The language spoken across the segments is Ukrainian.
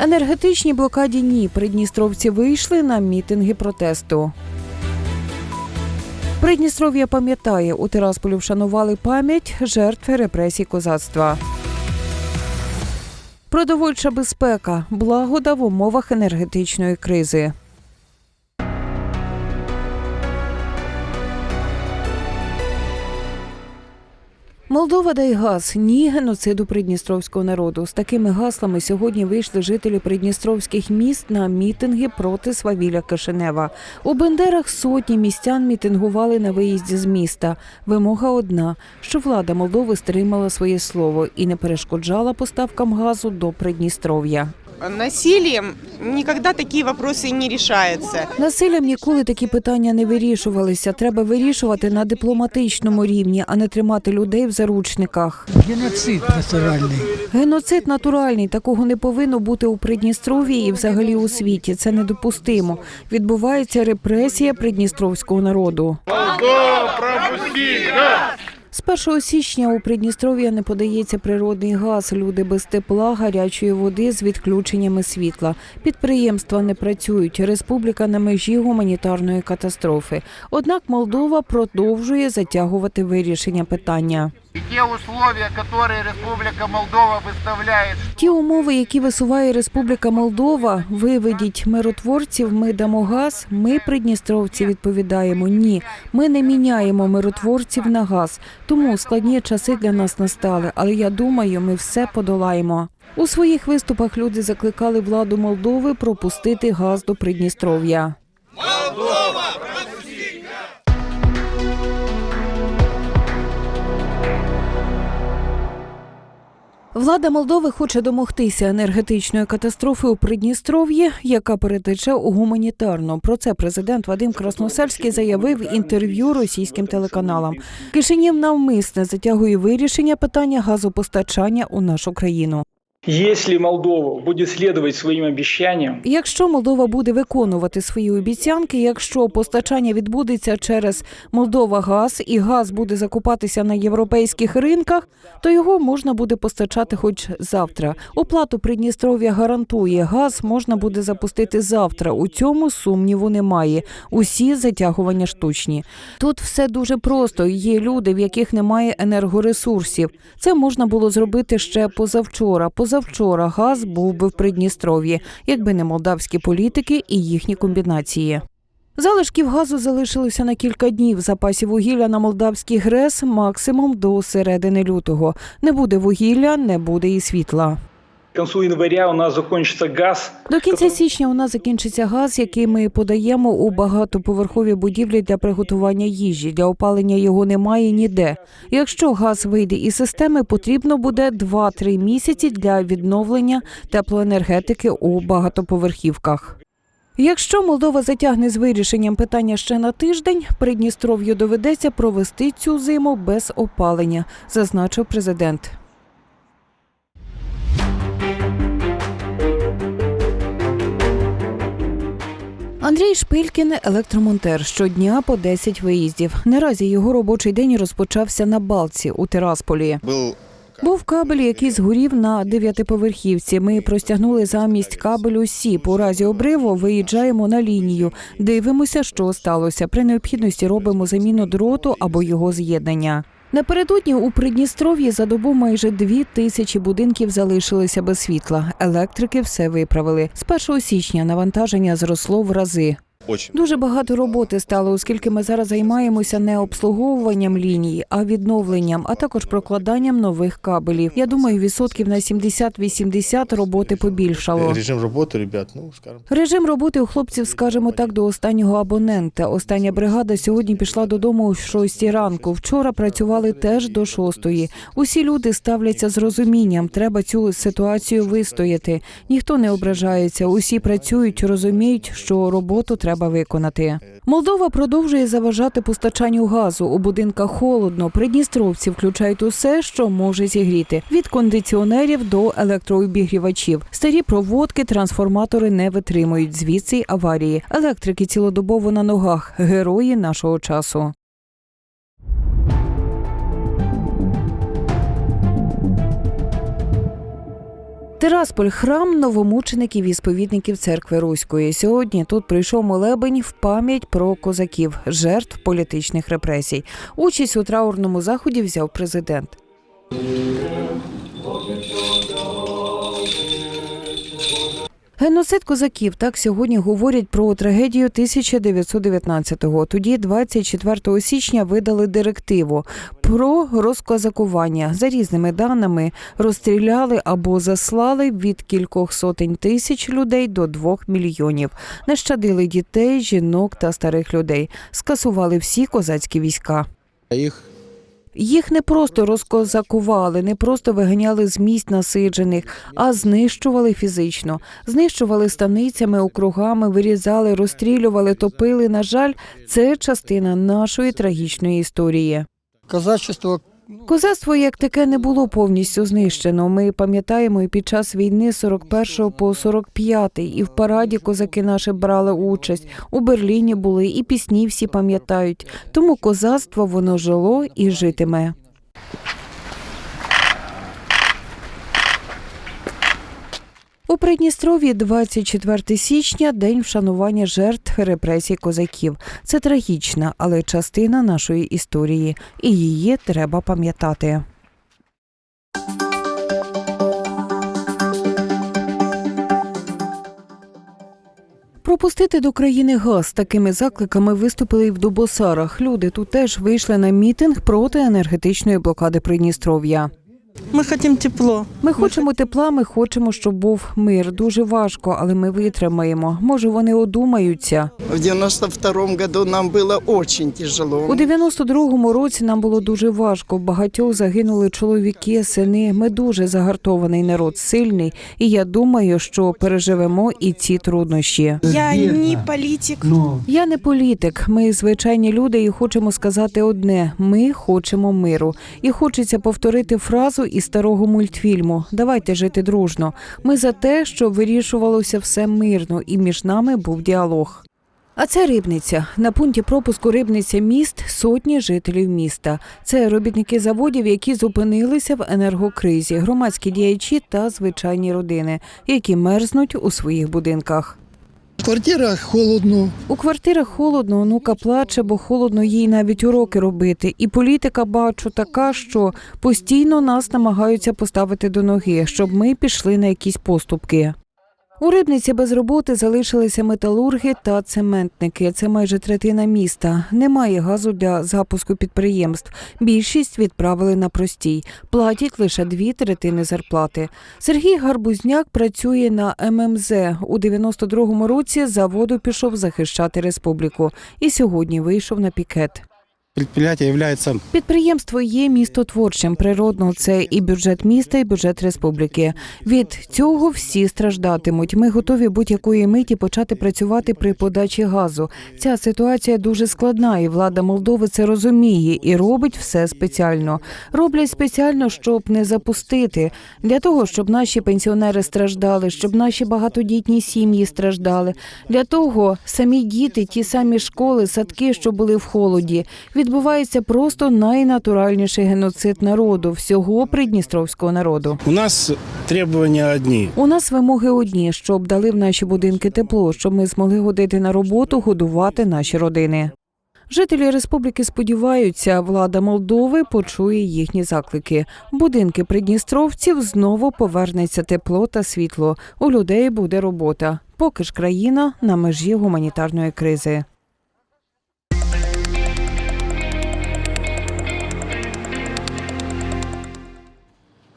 Енергетичній блокаді ні. Придністровці вийшли на мітинги протесту. Придністров'я пам'ятає, у Тирасполі вшанували пам'ять жертви репресій козацтва. Продовольча безпека благода в умовах енергетичної кризи. Молдова дай газ ні геноциду придністровського народу. З такими гаслами сьогодні вийшли жителі придністровських міст на мітинги проти свавілля Кишинева. У Бендерах сотні містян мітингували на виїзді з міста. Вимога одна: що влада Молдови стримала своє слово і не перешкоджала поставкам газу до Придністров'я. Насилием никогда такие вопросы не решаются. Насиллям ніколи такі питання не вирішувалися. Треба вирішувати на дипломатичному рівні, а не тримати людей в заручниках. Геноцид натуральний. Геноцид натуральний. Такого не повинно бути у Придністров'ї і взагалі у світі. Це недопустимо. Відбувається репресія придністровського народу. З 1 січня у Придністров'я не подається природний газ. Люди без тепла, гарячої води з відключеннями світла. Підприємства не працюють. Республіка на межі гуманітарної катастрофи. Однак Молдова продовжує затягувати вирішення питання. Те условия, которые Республика Молдова выставляет, Ті умови, які висуває Республіка Молдова, виведіть миротворців, ми дамо газ. Ми, придністровці, відповідаємо ні. Ми не міняємо миротворців на газ. Тому складні часи для нас настали. Але я думаю, ми все подолаємо. У своїх виступах люди закликали владу Молдови пропустити газ до Придністров'я. Влада Молдови хоче домогтися енергетичної катастрофи у Придністров'ї, яка перетече у гуманітарну. Про це президент Вадим Красносельський заявив інтерв'ю російським телеканалам. Кишинів навмисне затягує вирішення питання газопостачання у нашу країну. Если Молдова будет следовать своим обещаниям, Якщо Молдова буде виконувати свої обіцянки, якщо постачання відбудеться через Молдова газ і газ буде закупатися на європейських ринках, то його можна буде постачати хоч завтра. Оплату Придністров'я гарантує, газ можна буде запустити завтра. У цьому сумніву немає. Усі затягування штучні. Тут все дуже просто. Є люди, в яких немає енергоресурсів. Це можна було зробити ще позавчора. Позавчора газ був би в Придністров'ї, якби не молдавські політики і їхні комбінації. Залишків газу залишилося на кілька днів. Запасів вугілля на молдавський ГРЕС максимум до середини лютого. Не буде вугілля, не буде і світла. Концу января у нас закончится газ. До кінця січня у нас закінчиться газ, який ми подаємо у багатоповерхові будівлі для приготування їжі. Для опалення його немає ніде. Якщо газ вийде із системи, потрібно буде 2-3 місяці для відновлення теплоенергетики у багатоповерхівках. Якщо Молдова затягне з вирішенням питання ще на тиждень, Придністров'ю доведеться провести цю зиму без опалення, зазначив президент. Андрій Шпилькін електромонтер щодня по 10 виїздів. Наразі його робочий день розпочався на балці у Тирасполі. был Був кабель, який згорів на дев'ятиповерхівці. Ми простягнули замість кабелю сіп. У разі обриву виїжджаємо на лінію, дивимося, що сталося. При необхідності робимо заміну дроту або його з'єднання. Напередодні у Придністров'ї за добу майже дві тисячі будинків залишилися без світла. Електрики все виправили. З 1 січня навантаження зросло в рази. Очень. Дуже багато роботи стало, оскільки ми зараз займаємося не обслуговуванням ліній, а відновленням, а також прокладанням нових кабелів. Я думаю, відсотків на 70-80 роботи побільшало. Режим работы, ребят, ну, скажем. Режим роботи у хлопців, скажімо так, до останнього абонента. Остання бригада сьогодні пішла додому о 6 ранку. Вчора працювали теж до 6. Усі люди ставляться з розумінням. Треба цю ситуацію вистояти. Ніхто не ображається. Усі працюють, розуміють, що роботу треба виконати. Молдова продовжує заважати постачанню газу. У будинках холодно. Придністровці включають усе, що може зігріти від кондиціонерів до електрообігрівачів. Старі проводки, трансформатори не витримують. Звідси аварії. Електрики цілодобово на ногах. Герої нашого часу. Тирасполь храм новомучеників і сповідників церкви Руської. Сьогодні тут прийшов молебень в пам'ять про козаків, жертв політичних репресій. Участь у траурному заході взяв президент. Геноцид козаків так сьогодні говорять про трагедію 1919-го. Тоді, 24 січня, видали директиву про розкозакування. За різними даними розстріляли або заслали від кількох сотень тисяч людей до двох мільйонів. Нещадили дітей, жінок та старих людей. Скасували всі козацькі війська. Их Їх не просто розкозакували, не просто виганяли з місць насиджених, а знищували фізично, знищували станицями, округами, вирізали, розстрілювали, топили. На жаль, це частина нашої трагічної історії. Казачество Козацтво як таке не було повністю знищено. Ми пам'ятаємо і під час війни 41 по 45, і в параді козаки наші брали участь. У Берліні були і пісні всі пам'ятають. Тому козацтво воно жило і житиме. Придністров'ї 24 січня день вшанування жертв репресій козаків. Це трагічна, але частина нашої історії, і її треба пам'ятати. Пропустити до країни газ такими закликами виступили і в Дубосарах. Люди тут теж вийшли на мітинг проти енергетичної блокади Придністров'я. Мы хотим тепло. Ми хочемо тепла, ми хочемо, щоб був мир. Дуже важко, але ми витримаємо. Може, вони одумаються. В 92 году нам было очень тяжело. У 92-му році нам було дуже важко. Багатьох загинули чоловіки, сини. Ми дуже загартований народ, сильний. І я думаю, що переживемо і ці труднощі. Я не политик. но Я не політик. Ми звичайні люди і хочемо сказати одне: ми хочемо миру. І хочеться повторити фразу із старого мультфільму: Давайте жити дружно. Ми за те, щоб вирішувалося все мирно, і між нами був діалог. А це рибниця. На пункті пропуску рибниця міст сотні жителів міста. Це робітники заводів, які зупинилися в енергокризі, громадські діячі та звичайні родини, які мерзнуть у своїх будинках. В квартирах холодно. У квартирах холодно, онука плаче, бо холодно їй навіть уроки робити. І політика бачу така, що постійно нас намагаються поставити до ноги, щоб ми пішли на якісь поступки. У рибниці без роботи залишилися металурги та цементники. Це майже третина міста. Немає газу для запуску підприємств. Більшість відправили на простій. Платять лише дві третини зарплати. Сергій Гарбузняк працює на ММЗ. У 92-му році заводу пішов захищати республіку. І сьогодні вийшов на пікет. Предприятие является Підприємство є містотворчим. Природно, це і бюджет міста, і бюджет республіки. Від цього всі страждатимуть. Ми готові будь-якої миті почати працювати при подачі газу. Ця ситуація дуже складна, і влада Молдови це розуміє і робить все спеціально. Роблять спеціально, щоб не запустити, для того, щоб наші пенсіонери страждали, щоб наші багатодітні сім'ї страждали. Для того самі діти, ті самі школи, садки, що були в холоді. Відбувається просто найнатуральніший геноцид народу, всього придністровського народу. у нас требования одни. У нас вимоги одні, щоб дали в наші будинки тепло, щоб ми змогли ходити на роботу, годувати наші родини. Жителі республіки сподіваються, влада Молдови почує їхні заклики. В Будинки придністровців знову повернеться тепло та світло. У людей буде робота. Поки ж країна на межі гуманітарної кризи.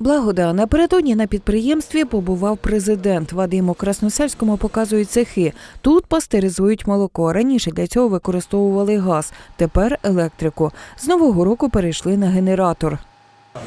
Благода напередодні на підприємстві побував президент. Вадиму Красносельському показують цехи. Тут пастеризують молоко. Раніше для цього використовували газ, тепер електрику. З нового року перейшли на генератор.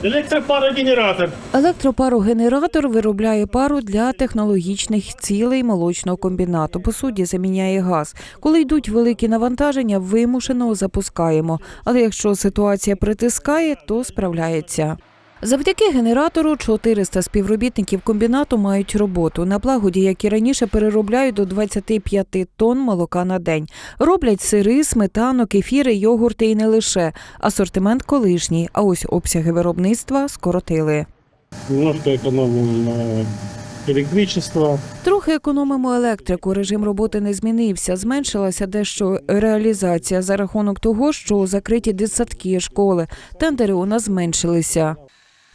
Електропарогенератор. Електропарогенератор виробляє пару для технологічних цілей молочного комбінату. По суті, заміняє газ. Коли йдуть великі навантаження, вимушено запускаємо. Але якщо ситуація притискає, то справляється. Завдяки генератору 400 співробітників комбінату мають роботу. На благоді, як і раніше, переробляють до 25 тонн молока на день. Роблять сири, сметану, кефіри, йогурти і не лише. Асортимент колишній, а ось обсяги виробництва скоротили. Немножко экономим на электричество. Трохи економимо електрику. Режим роботи не змінився. Зменшилася дещо реалізація за рахунок того, що закриті дитсадки, школи. Тендери у нас зменшилися.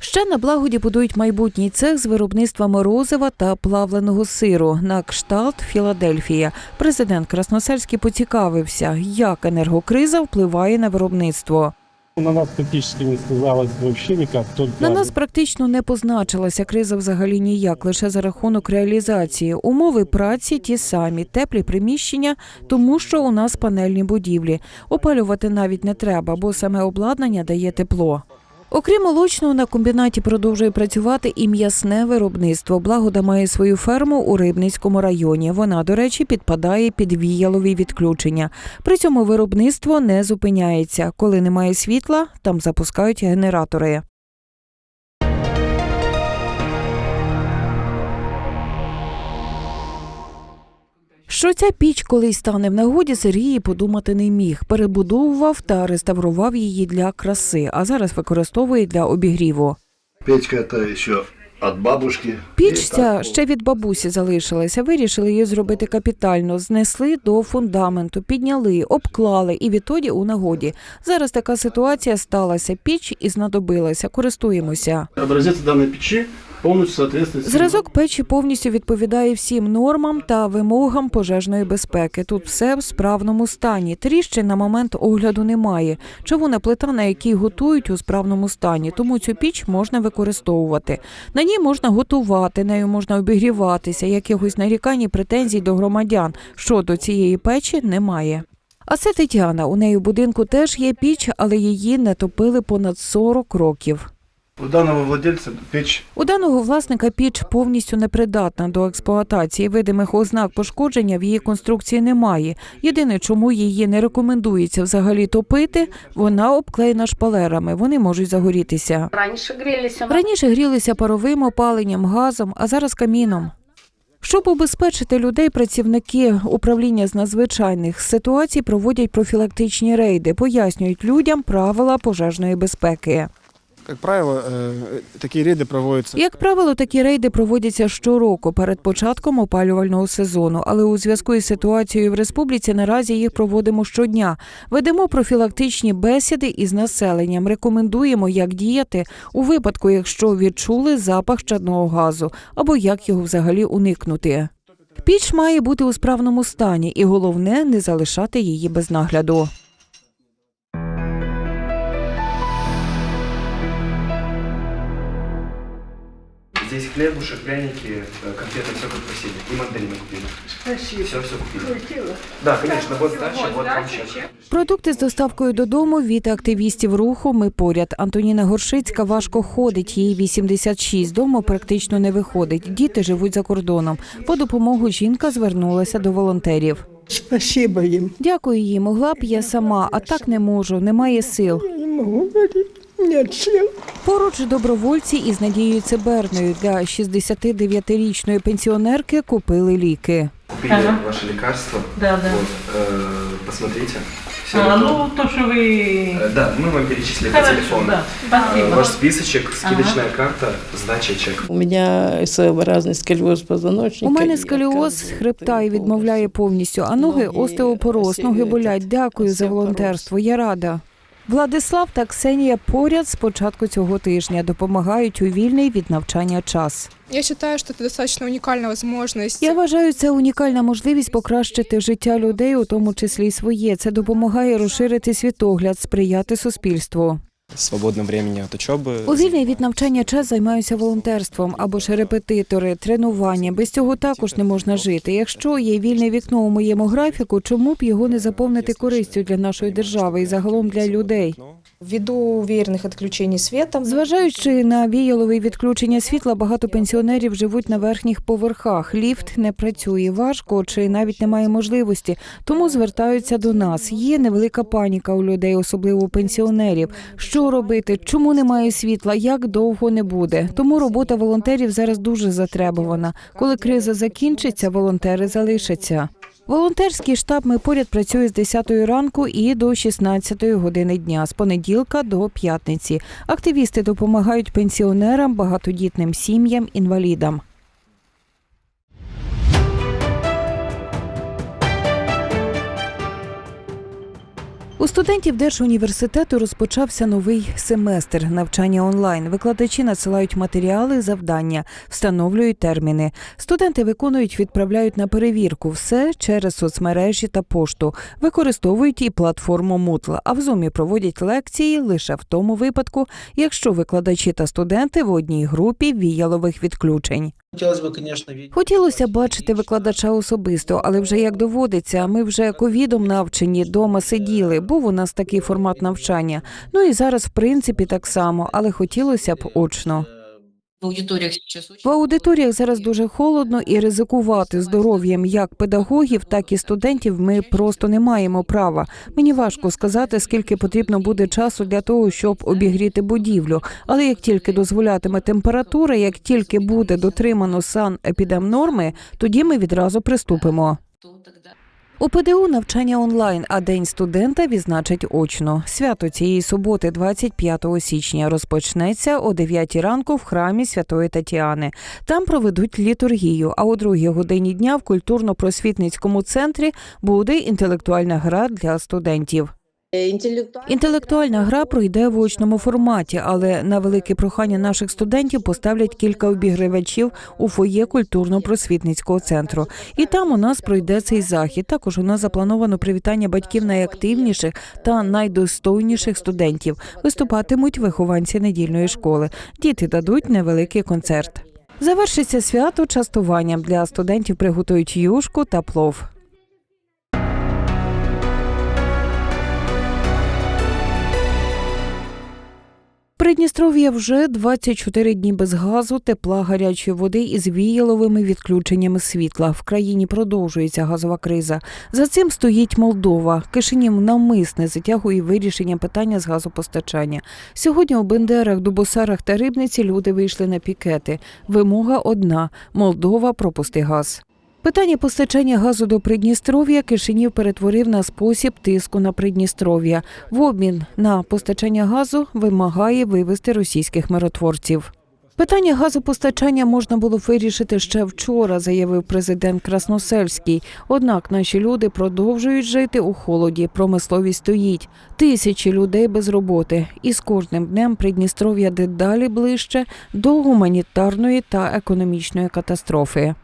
Ще на благоді будують майбутній цех з виробництва морозива та плавленого сиру на кшталт Філадельфія. Президент Красносельський поцікавився, як енергокриза впливає на виробництво. На нас практически не сказалось вообще никак. Только На нас практично не позначилася криза взагалі ніяк, лише за рахунок реалізації. Умови праці ті самі, теплі приміщення, тому що у нас панельні будівлі. Опалювати навіть не треба, бо саме обладнання дає тепло. Окрім молочного, на комбінаті продовжує працювати і м'ясне виробництво. Благода має свою ферму у Рибницькому районі. Вона, до речі, підпадає під віялові відключення. При цьому виробництво не зупиняється. Коли немає світла, там запускають генератори. Що ця піч колись стане в нагоді, Сергій подумати не міг. Перебудовував та реставрував її для краси, а зараз використовує для обігріву. Печка это еще от бабушки. Піч ця ще від бабусі залишилася. Вирішили її зробити капітально. Знесли до фундаменту, підняли, обклали і відтоді у нагоді. Зараз така ситуація сталася. Піч і знадобилася. Користуємося. образец данной печи полностью соответствует... Зразок печі повністю відповідає всім нормам та вимогам пожежної безпеки. Тут все в справному стані. Тріщин на момент огляду немає. Човуна плита, на якій готують у справному стані, тому цю піч можна використовувати. На ній можна готувати, нею можна обігріватися. Якихось нарікань і претензій до громадян щодо цієї печі немає. А це Тетяна. У неї в будинку теж є піч, але її не топили понад 40 років. У данного владельца печь У даного власника піч повністю непридатна до експлуатації. Видимих ознак пошкодження в її конструкції немає. Єдине, чому її не рекомендується взагалі топити, вона обклеєна шпалерами. Вони можуть загорітися. Раніше грілися. Раніше грілися паровим опаленням, газом, а зараз каміном. Щоб убезпечити людей, працівники управління з надзвичайних ситуацій проводять профілактичні рейди, пояснюють людям правила пожежної безпеки. Как правило, э, такие рейды проводятся Як правило, такі рейди проводяться щороку перед початком опалювального сезону, але у зв'язку із ситуацією в республіці наразі їх проводимо щодня. Ведемо профілактичні бесіди із населенням. Рекомендуємо, як діяти у випадку, якщо відчули запах чадного газу, або як його взагалі уникнути. Піч має бути у справному стані, і головне не залишати її без нагляду. Здесь хлебушек, пряники, э, конфеты, все как просили. И мандарины купили. Спасибо. Все, все купили. Да, конечно, вот дальше, вот вам сейчас. Продукти з доставкою додому від активістів руху Ми поряд. Антоніна Горшицька важко ходить. Їй 86, Дому практично не виходить. Діти живуть за кордоном. По допомогу жінка звернулася до волонтерів. Спасибо им. Дякую їй. Могла б я сама, а так не можу. Немає сил. Я не могу говорить. Нет сил. Поруч добровольці із Надією Циберною для 69-річної пенсіонерки купили ліки. Купили Ага. ваше лекарство. Да, да. Вот, э, посмотрите. Все А, готово. ну, то, что вы... Э, Да, мы вам перечислили по Хорошо, телефону. да. Э, Спасибо. Ваш списочек, скидочная карта, сдача чек. У меня своеобразный сколиоз позвоночника. У мене и сколіоз отказывает хребта і відмовляє повністю, а ноги остеопороз, ноги болять. Дякую за волонтерство. Я рада. Владислав та Ксенія поряд з початку цього тижня допомагають у вільний від навчання час. Я вважаю, що це достаточно унікальна можливість. Я вважаю, це унікальна можливість покращити життя людей, у тому числі й своє. Це допомагає розширити світогляд, сприяти суспільству. Свободном времени від учоби. У вільний від навчання час займаюся волонтерством або ж репетитори, тренування. Без цього також не можна жити. Якщо є вільне вікно у моєму графіку, чому б його не заповнити користю для нашої держави і загалом для людей? Ввиду веерных отключений света, Зважаючи на віялове відключення світла, багато пенсіонерів живуть на верхніх поверхах. Ліфт не працює важко чи навіть немає можливості, тому звертаються до нас. Є невелика паніка у людей, особливо у пенсіонерів. Що робити? Чому немає світла? Як довго не буде? Тому робота волонтерів зараз дуже затребувана. Коли криза закінчиться, волонтери залишаться. Волонтерський штаб ми поряд працює з 10 ранку і до 16 години дня, з понеділка до п'ятниці. Активісти допомагають пенсіонерам, багатодітним сім'ям, інвалідам. Студентів Держуніверситету розпочався новий семестр навчання онлайн. Викладачі надсилають матеріали, завдання, встановлюють терміни. Студенти виконують, відправляють на перевірку все через соцмережі та пошту. Використовують і платформу Moodle, а в Zoom проводять лекції лише в тому випадку, якщо викладачі та студенти в одній групі віялових відключень. Хотілося бачити викладача особисто, але вже як доводиться, ми вже ковідом навчені, дома сиділи. Був у нас такий формат навчання. Ну і зараз, в принципі, так само, але хотілося б очно. В аудиториях сейчас В аудиторіях зараз дуже холодно і ризикувати здоров'ям як педагогів, так і студентів ми просто не маємо права. Мені важко сказати, скільки потрібно буде часу для того, щоб обігріти будівлю. Але як тільки дозволятиме температура, як тільки буде дотримано санепідемнорми, тоді ми відразу приступимо. У ПДУ навчання онлайн, а день студента відзначать очно. Свято цієї суботи, 25 січня, розпочнеться о 9 ранку в храмі Святої Тетяни. Там проведуть літургію. А о 2 годині дня в культурно-просвітницькому центрі буде інтелектуальна гра для студентів. Інтелектуальна гра пройде в очному форматі, але на велике прохання наших студентів поставлять кілька обігрівачів у фоє культурно-просвітницького центру. І там у нас пройде цей захід. Також у нас заплановано привітання батьків найактивніших та найдостойніших студентів. Виступатимуть вихованці недільної школи. Діти дадуть невеликий концерт. Завершиться свято частуванням для студентів. Приготують юшку та плов. Придністров'я вже 24 дні без газу, тепла, гарячої води із віяловими відключеннями світла. В країні продовжується газова криза. За цим стоїть Молдова. Кишинів навмисне затягує вирішення питання з газопостачання. Сьогодні у Бендерах, Дубосарах та Рибниці люди вийшли на пікети. Вимога одна: Молдова пропусти газ. Питання постачання газу до Придністров'я Кишинів перетворив на спосіб тиску на Придністров'я. В обмін на постачання газу вимагає вивести російських миротворців. Питання газопостачання можна було вирішити ще вчора, заявив президент Красносельський. Однак наші люди продовжують жити у холоді. Промисловість стоїть. Тисячі людей без роботи. І з кожним днем Придністров'я дедалі ближче до гуманітарної та економічної катастрофи.